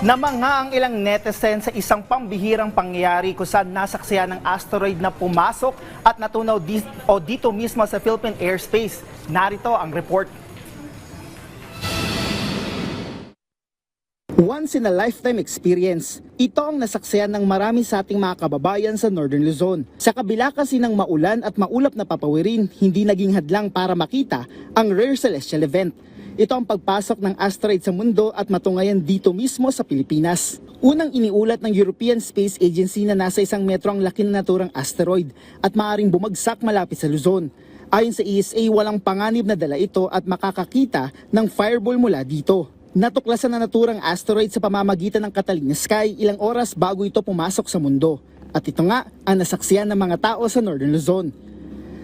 Namanga ang ilang netizen sa isang pambihirang pangyayari kung saan nasaksiyan ng asteroid na pumasok at natunaw di- o dito mismo sa Philippine airspace. Narito ang report. Once in a lifetime experience. Ito ang nasaksiyan ng marami sa ating mga kababayan sa Northern Luzon. Sa kabila kasi ng maulan at maulap na papawirin, hindi naging hadlang para makita ang rare celestial event. Ito ang pagpasok ng asteroid sa mundo at matungayan dito mismo sa Pilipinas. Unang iniulat ng European Space Agency na nasa isang metro ang laki na naturang asteroid at maaaring bumagsak malapit sa Luzon. Ayon sa ESA, walang panganib na dala ito at makakakita ng fireball mula dito. Natuklasan na naturang asteroid sa pamamagitan ng Catalina Sky ilang oras bago ito pumasok sa mundo. At ito nga ang nasaksiyan ng mga tao sa Northern Luzon.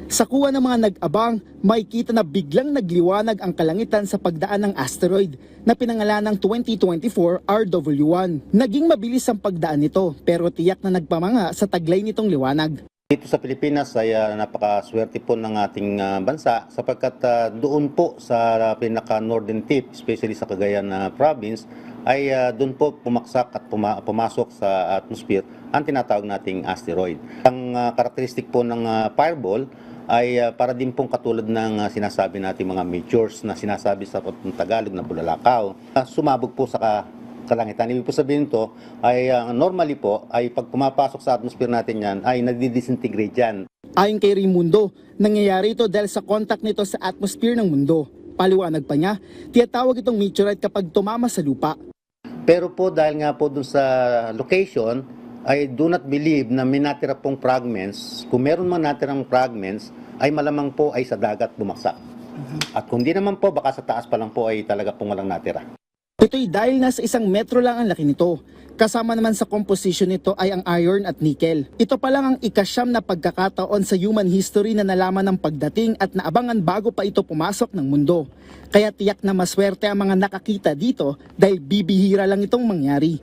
Sa kuha ng mga nag-abang, may kita na biglang nagliwanag ang kalangitan sa pagdaan ng asteroid na pinangalan ng 2024 RW1. Naging mabilis ang pagdaan nito pero tiyak na nagpamanga sa taglay nitong liwanag. Dito sa Pilipinas ay ah, napakaswerte po ng ating ah, bansa sapagkat ah, doon po sa pinaka-northern tip, especially sa Cagayan na province, ay ah, doon po pumaksak at puma- pumasok sa atmosphere ang tinatawag nating asteroid. Ang ah, karakteristik po ng ah, fireball ay ah, para din pong katulad ng ah, sinasabi nating mga meteors na sinasabi sa Tagalog na bulalakaw. Ah, sumabog po sa ka- kalangitan. Ibig po sabihin to ay ah, normally po ay pag pumapasok sa atmosphere natin yan ay nagdi-disintegrate yan. Ayon kay Raimundo, nangyayari ito dahil sa contact nito sa atmosphere ng mundo. Paliwanag pa niya, tiyatawag itong meteorite kapag tumama sa lupa. Pero po dahil nga po dun sa location ay do not believe na may natira pong fragments. Kung meron man natirang fragments ay malamang po ay sa dagat bumaksak. At kung di naman po baka sa taas pa lang po ay talaga pong walang natira. Ito'y dahil nasa isang metro lang ang laki nito. Kasama naman sa composition nito ay ang iron at nickel. Ito pa lang ang ikasyam na pagkakataon sa human history na nalaman ng pagdating at naabangan bago pa ito pumasok ng mundo. Kaya tiyak na maswerte ang mga nakakita dito dahil bibihira lang itong mangyari.